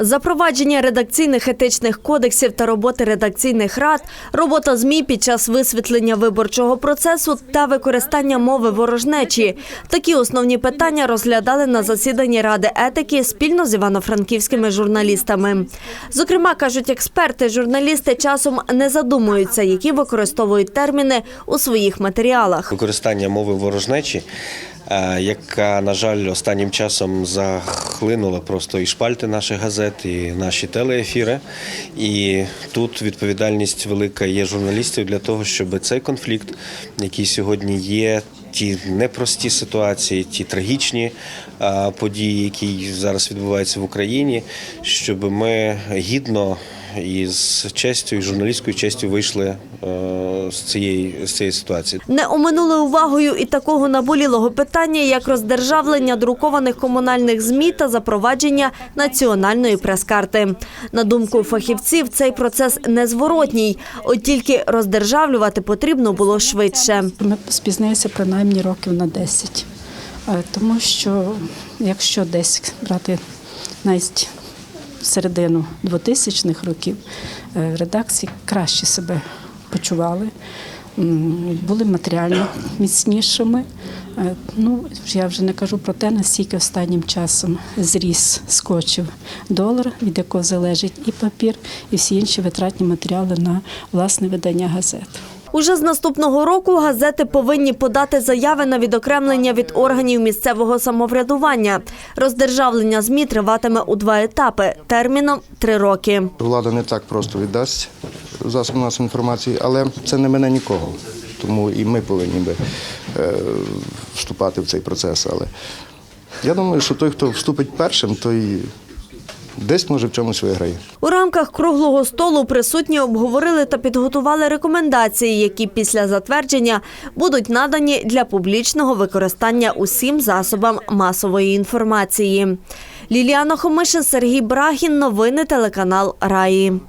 Запровадження редакційних етичних кодексів та роботи редакційних рад, робота ЗМІ під час висвітлення виборчого процесу та використання мови ворожнечі. Такі основні питання розглядали на засіданні Ради етики спільно з івано-франківськими журналістами. Зокрема, кажуть експерти, журналісти часом не задумуються, які використовують терміни у своїх матеріалах. Використання мови ворожнечі, яка, на жаль, останнім часом захлинула просто і шпальти наших газет, і наші телеефіри. І тут відповідальність велика є журналістів для того, щоб цей конфлікт, який сьогодні є, ті непрості ситуації, ті трагічні е, події, які зараз відбуваються в Україні, щоб ми гідно і з честю, і журналістською честю вийшли е, з цієї з цієї ситуації. Не оминули увагою і такого наболілого питання, як роздержавлення друкованих комунальних ЗМІ та запровадження національної прес-карти. На думку фахівців, цей процес незворотній, от тільки роздержавлювати потрібно було швидше. Ми спізнилися принаймні років на 10. Е, Тому що якщо десь брати навіть середину 2000-х років, е, редакції краще себе почували, були матеріально міцнішими. Е, Ну, я вже не кажу про те, наскільки останнім часом зріс скочив долар, від якого залежить і папір, і всі інші витратні матеріали на власне видання газет. Уже з наступного року газети повинні подати заяви на відокремлення від органів місцевого самоврядування. Роздержавлення ЗМІ триватиме у два етапи терміном три роки. Влада не так просто віддасть засоб масової інформації, але це не мене нікого. Тому і ми повинні би е, вступати в цей процес. Але я думаю, що той, хто вступить першим, той десь може в чомусь виграє. У рамках круглого столу присутні обговорили та підготували рекомендації, які після затвердження будуть надані для публічного використання усім засобам масової інформації. Ліліана Хомишин, Сергій Брагін. Новини телеканал Раї.